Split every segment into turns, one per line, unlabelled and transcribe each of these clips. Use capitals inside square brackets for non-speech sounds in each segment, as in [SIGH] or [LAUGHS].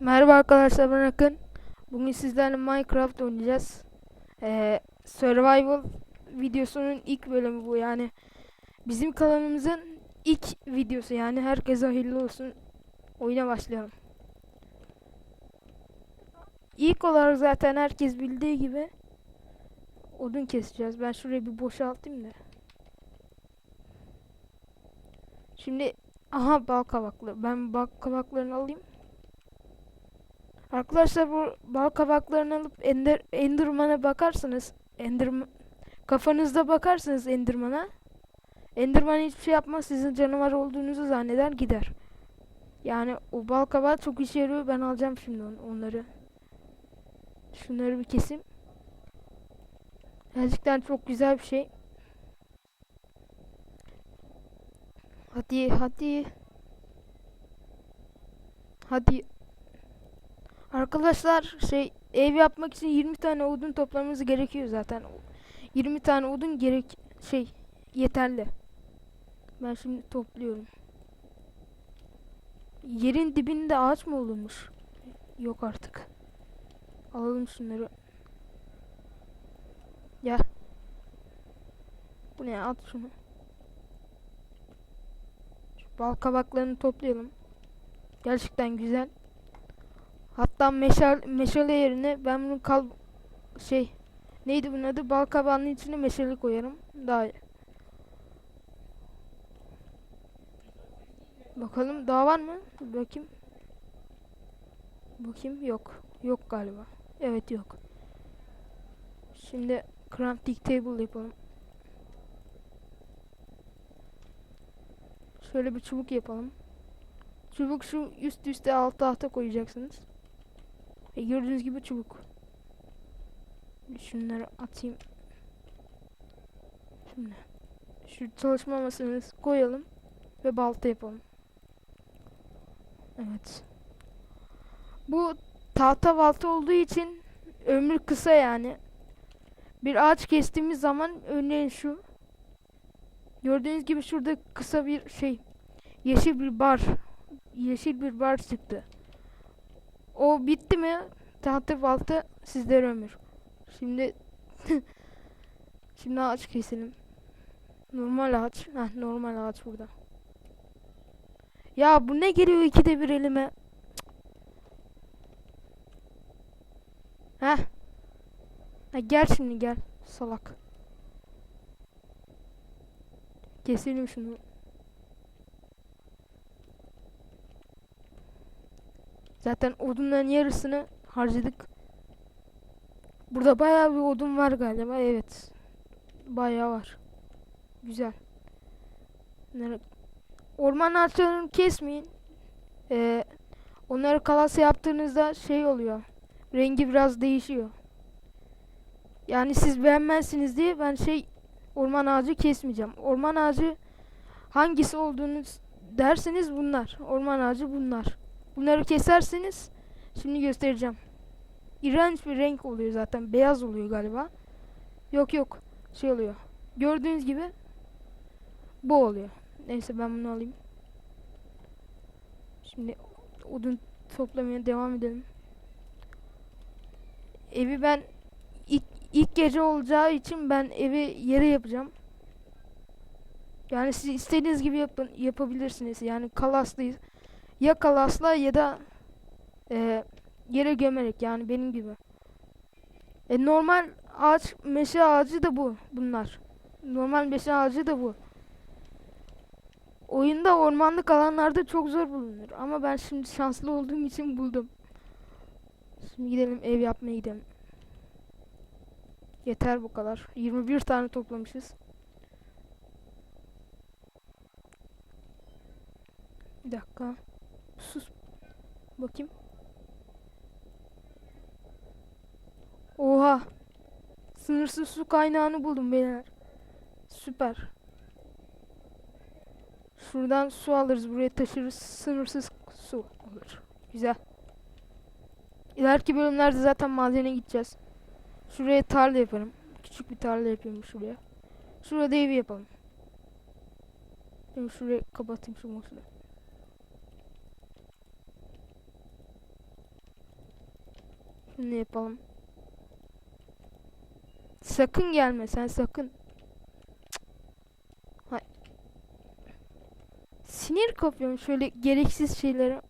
Merhaba arkadaşlar ben Akın. Bugün sizlerle Minecraft oynayacağız. Ee, survival videosunun ilk bölümü bu yani. Bizim kanalımızın ilk videosu yani herkese hayırlı olsun. Oyuna başlayalım. İlk olarak zaten herkes bildiği gibi odun keseceğiz. Ben şurayı bir boşaltayım da. Şimdi aha bal kabaklı. Ben bal kabaklarını alayım. Arkadaşlar bu bal kabaklarını alıp Ender, Enderman'a bakarsanız Enderman kafanızda bakarsanız Enderman'a Enderman hiçbir şey yapmaz sizin canavar olduğunuzu zanneder gider. Yani o bal kabağı çok işe yarıyor ben alacağım şimdi on- onları. Şunları bir keseyim. Gerçekten çok güzel bir şey. Hadi hadi. Hadi Arkadaşlar şey ev yapmak için 20 tane odun toplamamız gerekiyor zaten. 20 tane odun gerek şey yeterli. Ben şimdi topluyorum. Yerin dibinde ağaç mı olurmuş? Yok artık. Alalım şunları. Ya. Bu ne? At şunu. Şu bal kabaklarını toplayalım. Gerçekten güzel. Hatta meşal meşale yerine ben bunu kal şey neydi bunun adı bal kabağının içine meşale koyarım daha iyi. Bakalım daha var mı? Bakayım. Bakayım yok. Yok galiba. Evet yok. Şimdi crafting table yapalım. Şöyle bir çubuk yapalım. Çubuk şu üst üste alt tahta koyacaksınız. Ve gördüğünüz gibi çubuk. Şunları atayım. Şimdi şu çalışma masamızı koyalım ve balta yapalım. Evet. Bu tahta balta olduğu için ömrü kısa yani. Bir ağaç kestiğimiz zaman örneğin şu gördüğünüz gibi şurada kısa bir şey yeşil bir bar yeşil bir bar çıktı. O bitti mi? Tahta balta sizlere ömür. Şimdi [LAUGHS] şimdi ağaç keselim. Normal ağaç. Heh, normal ağaç burada. Ya bu ne geliyor ikide bir elime? Heh. Ha, gel şimdi gel. Salak. Keselim şunu. Zaten odunların yarısını harcadık. Burada bayağı bir odun var galiba. Evet. Bayağı var. Güzel. Orman ağaçlarını kesmeyin. Ee, onları kalasa yaptığınızda şey oluyor. Rengi biraz değişiyor. Yani siz beğenmezsiniz diye ben şey orman ağacı kesmeyeceğim. Orman ağacı hangisi olduğunu derseniz bunlar. Orman ağacı bunlar. Bunları keserseniz şimdi göstereceğim. İğrenç bir renk oluyor zaten. Beyaz oluyor galiba. Yok yok. Şey oluyor. Gördüğünüz gibi bu oluyor. Neyse ben bunu alayım. Şimdi odun toplamaya devam edelim. Evi ben ilk, ilk gece olacağı için ben evi yere yapacağım. Yani siz istediğiniz gibi yapın, yapabilirsiniz. Yani kalaslıyız ya kalasla ya da e, yere gömerek yani benim gibi. E, normal ağaç meşe ağacı da bu bunlar. Normal meşe ağacı da bu. Oyunda ormanlık alanlarda çok zor bulunur ama ben şimdi şanslı olduğum için buldum. Şimdi gidelim ev yapmaya gidelim. Yeter bu kadar. 21 tane toplamışız. Bir dakika. Sus. Bakayım. Oha. Sınırsız su kaynağını buldum beyler. Süper. Şuradan su alırız buraya taşırız. Sınırsız su olur. Güzel. İleriki bölümlerde zaten madene gideceğiz. Şuraya tarla yaparım. Küçük bir tarla yapayım şuraya. Şurada evi yapalım. Şimdi şurayı kapatayım şu musluğu. Şimdi yapalım. Sakın gelme sen sakın. Hay. Sinir kapıyorum şöyle gereksiz şeylere.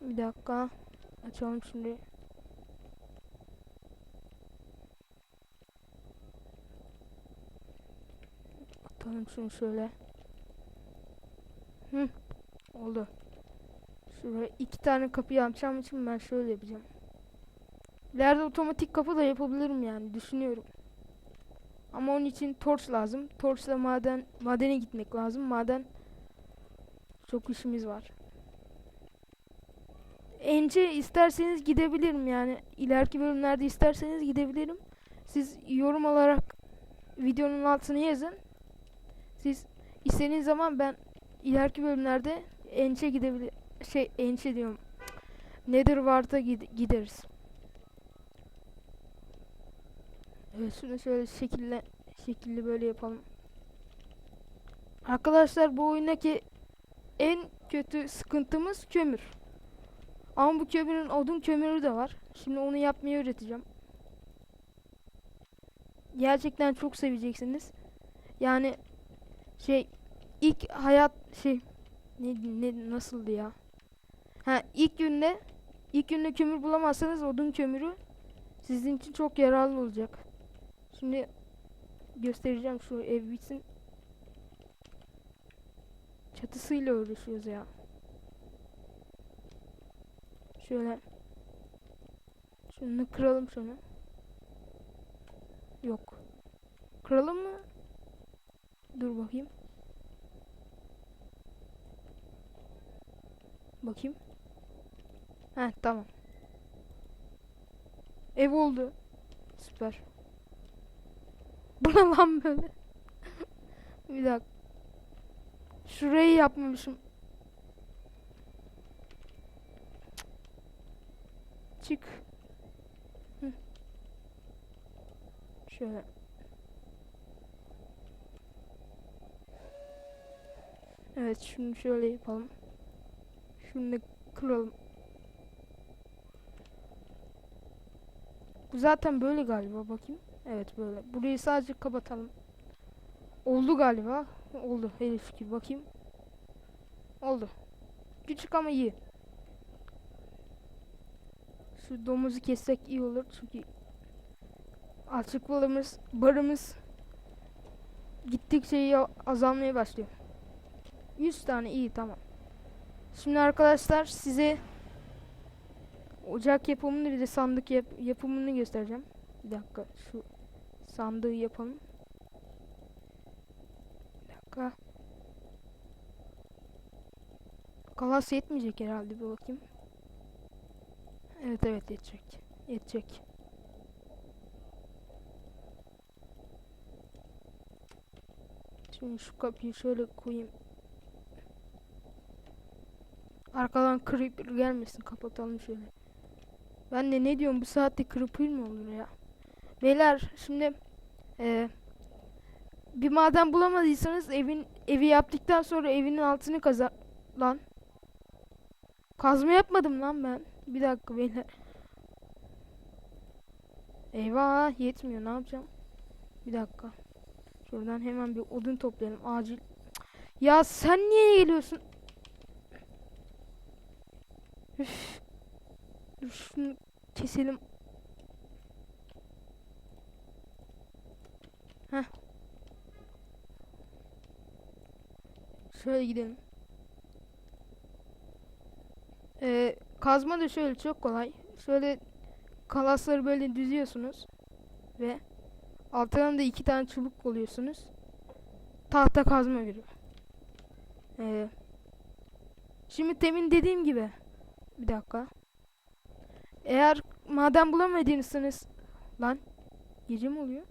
Bir dakika. Açalım şimdi. Atalım şunu şöyle. Hı. Oldu. Şuraya iki tane kapı yapacağım için ben şöyle yapacağım. İleride otomatik kapı da yapabilirim yani düşünüyorum. Ama onun için torç lazım. Torçla maden madene gitmek lazım. Maden çok işimiz var. Ence isterseniz gidebilirim yani. ileriki bölümlerde isterseniz gidebilirim. Siz yorum olarak videonun altına yazın. Siz istediğiniz zaman ben ileriki bölümlerde Enç'e gidebilir şey Enç'e diyorum. Nedir varsa gid- gideriz. Evet şunu şöyle şekille şekilli böyle yapalım. Arkadaşlar bu oyundaki en kötü sıkıntımız kömür. Ama bu kömürün odun kömürü de var. Şimdi onu yapmayı öğreteceğim. Gerçekten çok seveceksiniz. Yani şey ilk hayat şey ne, ne nasıldı ya? Ha ilk günde ilk günde kömür bulamazsanız odun kömürü sizin için çok yararlı olacak. Şimdi göstereceğim şu ev bitsin. Çatısıyla uğraşıyoruz ya. Şöyle. Şunu kıralım şunu. Yok. Kıralım mı? Dur bakayım. Bakayım. Heh tamam. Ev oldu. Süper. [LAUGHS] Bu ne lan böyle? [LAUGHS] Bir dakika. Şurayı yapmamışım. Çık. Hı. Şöyle. Evet şunu şöyle yapalım. Şunu da kıralım. Bu zaten böyle galiba bakayım. Evet böyle. Burayı sadece kapatalım. Oldu galiba. Oldu. Hele şükür bakayım. Oldu. Küçük ama iyi. Şu domuzu kessek iyi olur çünkü açık balımız, barımız gittikçe azalmaya başlıyor. 100 tane iyi tamam. Şimdi arkadaşlar size ocak yapımını bir de sandık yap yapımını göstereceğim. Bir dakika şu sandığı yapalım. Bir dakika. Kalas yetmeyecek herhalde bir bakayım. Evet evet yetecek. Yetecek. Şimdi şu kapıyı şöyle koyayım. Arkadan creeper gelmesin kapatalım şöyle. Ben de ne diyorum bu saatte creeper mi olur ya? Beyler şimdi eee bir maden bulamadıysanız evin evi yaptıktan sonra evinin altını kaza lan. Kazma yapmadım lan ben. Bir dakika beyler. Eyvah yetmiyor ne yapacağım? Bir dakika. Şuradan hemen bir odun toplayalım acil. Ya sen niye geliyorsun? Üf. Dur şunu keselim. Heh. Şöyle gidelim. Ee, kazma da şöyle çok kolay. Şöyle kalasları böyle düzüyorsunuz. Ve altından da iki tane çubuk koyuyorsunuz. Tahta kazma veriyor. Ee, şimdi temin dediğim gibi. Bir dakika. Eğer maden bulamadıysanız lan gece mi oluyor?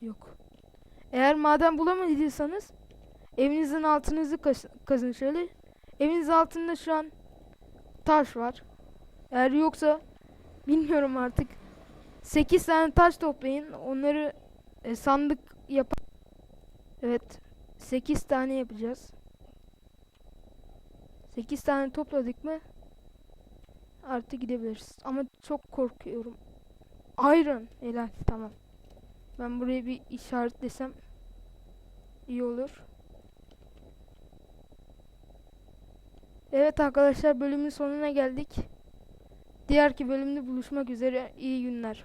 Yok. Eğer maden bulamadıysanız evinizin altınızı kaz- kazın şöyle. Eviniz altında şu an taş var. Eğer yoksa bilmiyorum artık. 8 tane taş toplayın. Onları e, sandık yap. Evet. 8 tane yapacağız. 8 tane topladık mı artık gidebiliriz. Ama çok korkuyorum. Iron. Helal. Tamam. Ben buraya bir işaretlesem iyi olur. Evet arkadaşlar bölümün sonuna geldik. Diğerki bölümde buluşmak üzere. İyi günler.